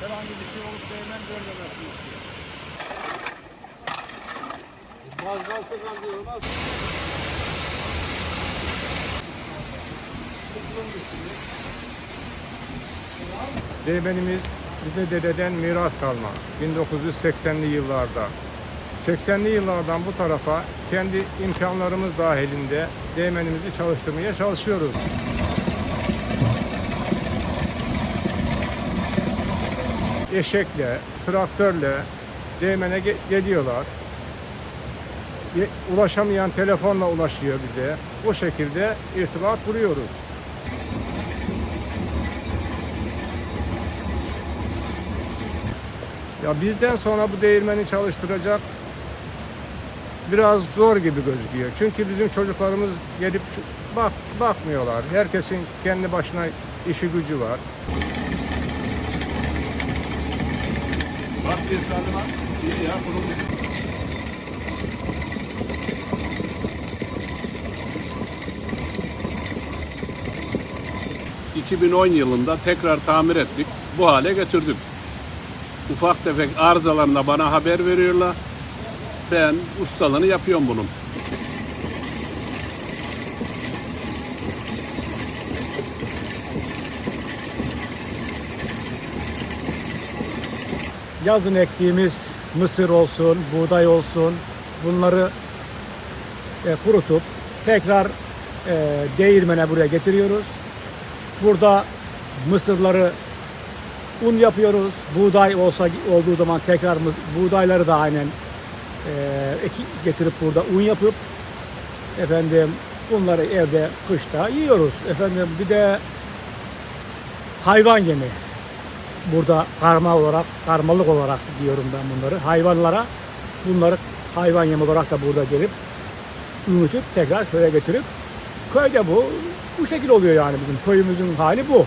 herhangi bir şey olup değmen görmemesini istiyor. Mazgaltı kalıyor. Nasıl? Değmenimiz bize dededen miras kalma. 1980'li yıllarda. 80'li yıllardan bu tarafa kendi imkanlarımız dahilinde değmenimizi çalıştırmaya çalışıyoruz. Eşekle, traktörle değmene ge- geliyorlar. Ulaşamayan telefonla ulaşıyor bize. O şekilde irtibat kuruyoruz. Ya bizden sonra bu değirmeni çalıştıracak biraz zor gibi gözüküyor. Çünkü bizim çocuklarımız gelip bak bakmıyorlar. Herkesin kendi başına işi gücü var. Bak bir sadıma. İyi ya kurulmuş. ...2010 yılında tekrar tamir ettik. Bu hale getirdik. Ufak tefek arızalarında bana haber veriyorlar. Ben ustalığını yapıyorum bunun. Yazın ektiğimiz mısır olsun, buğday olsun bunları e, kurutup tekrar e, değirmene buraya getiriyoruz. Burada mısırları un yapıyoruz. Buğday olsa olduğu zaman tekrar buğdayları da aynen e, getirip burada un yapıp efendim bunları evde kışta yiyoruz. Efendim bir de hayvan yemi burada karma olarak, karmalık olarak diyorum ben bunları. Hayvanlara bunları hayvan yemi olarak da burada gelip ürütüp tekrar köye getirip köyde bu bu şekil oluyor yani bizim köyümüzün hali bu.